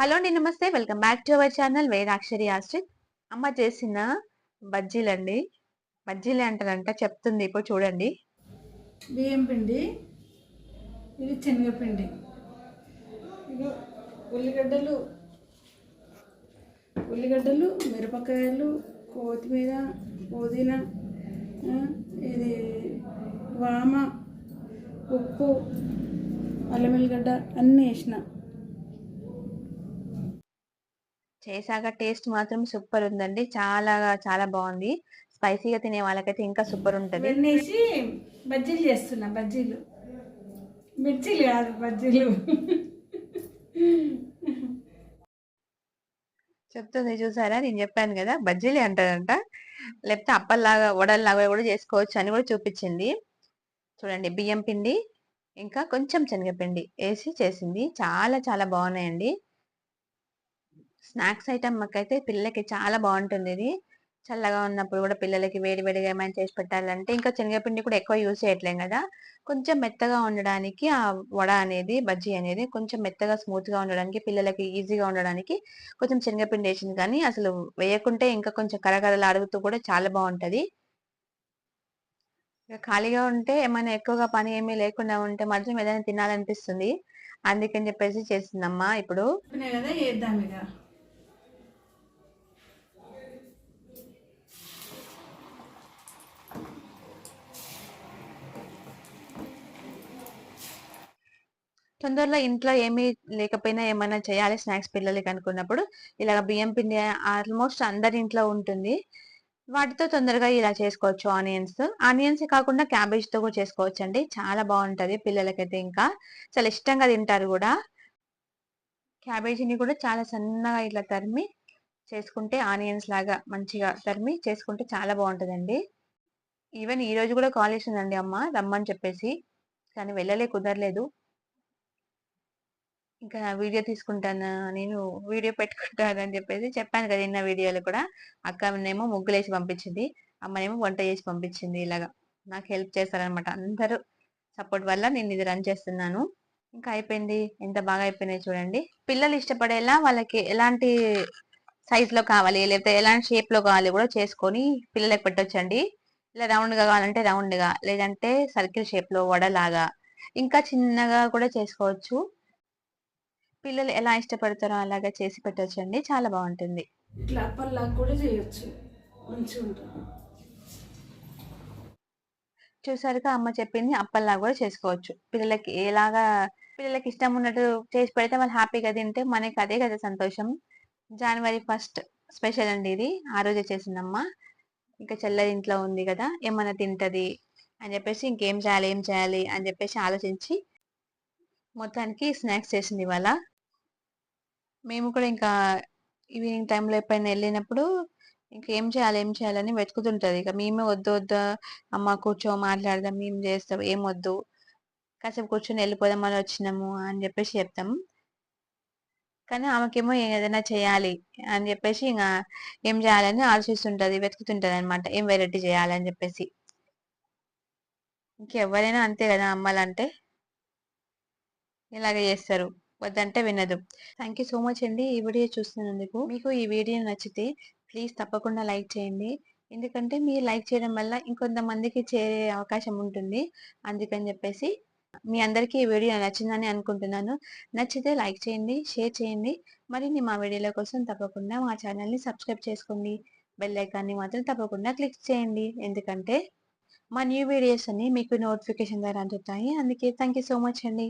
Hello అండి నమస్తే. Welcome back to our channel Vedakshari Ashrith. అమ్మ చేసిన బజ్జీలండి. బజ్జీలు అంటారంట చెప్తుంది. ఇప్పుడు చూడండి. బియ్యం పిండి ఇది శనగపిండి. ఇది ఉల్లిగడ్డలు ఉల్లిగడ్డలు మిరపకాయలు కొత్తిమీర పుదీనా ఇది వామ ఉప్పు అల్లం వెల్లిగడ్డ అన్నీ వేసిన. చేశాక టేస్ట్ మాత్రం సూపర్ ఉందండి చాలా చాలా బాగుంది స్పైసీగా తినే వాళ్ళకైతే ఇంకా సూపర్ ఉంటది వేసి బజ్జీలు చేస్తున్నా బజ్జీలు. మిర్చీలు కాదు బజ్జీలు. చెప్తుంది చూసారా? నేను చెప్పాను కదా బజ్జీలే అంటారంట. లేకపోతే అప్పల్లాగా వడల్లాగా కూడా చేసుకోవచ్చు అని కూడా చూపించింది. చూడండి బియ్యం పిండి ఇంకా కొంచెం శనగపిండి వేసి చేసింది. చాలా చాలా బాగున్నాయండి స్నాక్స్ ఐటమ్ మాకైతే పిల్లలకి చాలా బాగుంటుంది ఇది. చల్లగా ఉన్నప్పుడు కూడా పిల్లలకి వేడి వేడిగా ఏమైనా చేసి పెట్టాలంటే ఇంకా శనగపిండి కూడా ఎక్కువ యూజ్ చేయట్లేం కదా. కొంచెం మెత్తగా ఉండడానికి ఆ వడ అనేది బజ్జీ అనేది కొంచెం మెత్తగా స్మూత్గా ఉండడానికి పిల్లలకి ఈజీగా ఉండడానికి కొంచెం శనగపిండి వేసింది కానీ అసలు వేయకుంటే ఇంకా కొంచెం కరకరలు అడుగుతూ కూడా చాలా బాగుంటది. ఖాళీగా ఉంటే ఏమైనా ఎక్కువగా పని ఏమీ లేకుండా ఉంటే మాత్రం ఏదైనా తినాలనిపిస్తుంది. అందుకని చెప్పేసి చేసిందమ్మా ఇప్పుడు. కదా తొందరలో ఇంట్లో ఏమీ లేకపోయినా ఏమైనా చేయాలి స్నాక్స్ పిల్లలకి అనుకున్నప్పుడు ఇలాగ బియ్యం పిండి ఆల్మోస్ట్ అందరి ఇంట్లో ఉంటుంది. వాటితో తొందరగా ఇలా చేసుకోవచ్చు ఆనియన్స్. ఆనియన్స్ కాకుండా క్యాబేజ్తో కూడా చేసుకోవచ్చు అండి చాలా బాగుంటుంది పిల్లలకైతే ఇంకా. చాలా ఇష్టంగా తింటారు కూడా. క్యాబేజీని కూడా చాలా సన్నగా ఇట్లా తరిమి చేసుకుంటే ఆనియన్స్ లాగా మంచిగా తరిమి చేసుకుంటే చాలా బాగుంటుందండి. ఈవెన్ ఈ రోజు కూడా కాల్ చేసిందండి అమ్మ రమ్మని చెప్పేసి. కానీ వెళ్ళలే కుదరలేదు. ఇంకా వీడియో తీసుకుంటాను నేను వీడియో పెట్టుకుంటాను అని చెప్పేసి చెప్పాను కదా నిన్న వీడియోలో కూడా. అక్కనేమో ముగ్గులేసి పంపించింది అమ్మనేమో వంట చేసి పంపించింది ఇలాగా. నాకు హెల్ప్ చేస్తారనమాట అందరూ సపోర్ట్ వల్ల నేను ఇది రన్ చేస్తున్నాను. ఇంకా అయిపోయింది. ఎంత బాగా అయిపోయినాయి చూడండి. పిల్లలు ఇష్టపడేలా వాళ్ళకి ఎలాంటి సైజులో కావాలి లేకపోతే ఎలాంటి షేప్లో కావాలి కూడా చేసుకొని పిల్లలకు పెట్టొచ్చండి. ఇలా రౌండ్గా కావాలంటే రౌండ్గా లేదంటే సర్కిల్ షేప్లో వడలాగా. ఇంకా చిన్నగా కూడా చేసుకోవచ్చు. పిల్లలు ఎలా ఇష్టపడతారో అలాగా చేసి పెట్టొచ్చండి. చాలా బాగుంటుంది. ఇట్లా అప్పల్లాగా కూడా చేయొచ్చు. మంచిగా ఉంటుంది చూసారుగా అమ్మ చెప్పింది. అప్పల్లా కూడా చేసుకోవచ్చు. పిల్లలకి ఎలాగా పిల్లలకి ఇష్టం ఉన్నట్టు చేసి పెడితే వాళ్ళు హ్యాపీగా తింటే మనకి అదే కదా సంతోషం. జనవరి ఫస్ట్ స్పెషల్ అండి ఇది. ఆ రోజే చేసిందమ్మ. ఇంకా చెల్లెది ఇంట్లో ఉంది కదా. ఏమన్నా తింటది అని చెప్పేసి ఇంకేం చేయాలి ఏం చేయాలి అని చెప్పేసి ఆలోచించి మొత్తానికి స్నాక్స్ చేసింది ఇవాళ. మేము కూడా ఇంకా ఈవినింగ్ టైంలో ఎప్పుడైనా వెళ్ళినప్పుడు ఇంకా ఏం చేయాలి ఏం చేయాలని వెతుకుతుంటుంది. ఇక మేమే వద్దు వద్దు అమ్మ కూర్చో మాట్లాడదాం మేము చేస్తాం ఏం వద్దు కాసేపు కూర్చొని వెళ్ళిపోదాం అని వచ్చినాము అని చెప్పేసి చెప్తాం. కానీ ఆమెకేమో ఏదైనా చేయాలి అని చెప్పేసి ఇంకా ఏం చేయాలని ఆలోచిస్తుంటుంది వెతుకుతుంటుంది అనమాట ఏం వెరైటీ చేయాలని చెప్పేసి. ఇంకెవరైనా అంతే కదా అమ్మాలంటే. ఇలాగే చేస్తారు. వద్దంటే వినదు. థ్యాంక్ యూ సో మచ్ అండి ఈ వీడియో చూస్తున్నందుకు మీకు ఈ వీడియో నచ్చితే ప్లీజ్ తప్పకుండా లైక్ చేయండి. ఎందుకంటే మీరు లైక్ చేయడం వల్ల ఇంకొంతమందికి చేరే అవకాశం ఉంటుంది. అందుకని చెప్పేసి మీ అందరికీ ఈ వీడియో నచ్చిందని అనుకుంటున్నాను. నచ్చితే లైక్ చేయండి షేర్ చేయండి. మరిన్ని మా వీడియోల కోసం తప్పకుండా మా ఛానల్ని సబ్స్క్రైబ్ చేసుకోండి. బెల్ ఐకాన్ని మాత్రం తప్పకుండా క్లిక్ చేయండి. ఎందుకంటే మా న్యూ వీడియోస్ అన్ని మీకు నోటిఫికేషన్ ద్వారా అందుతాయి. అందుకే థ్యాంక్ యూ సో మచ్ అండి.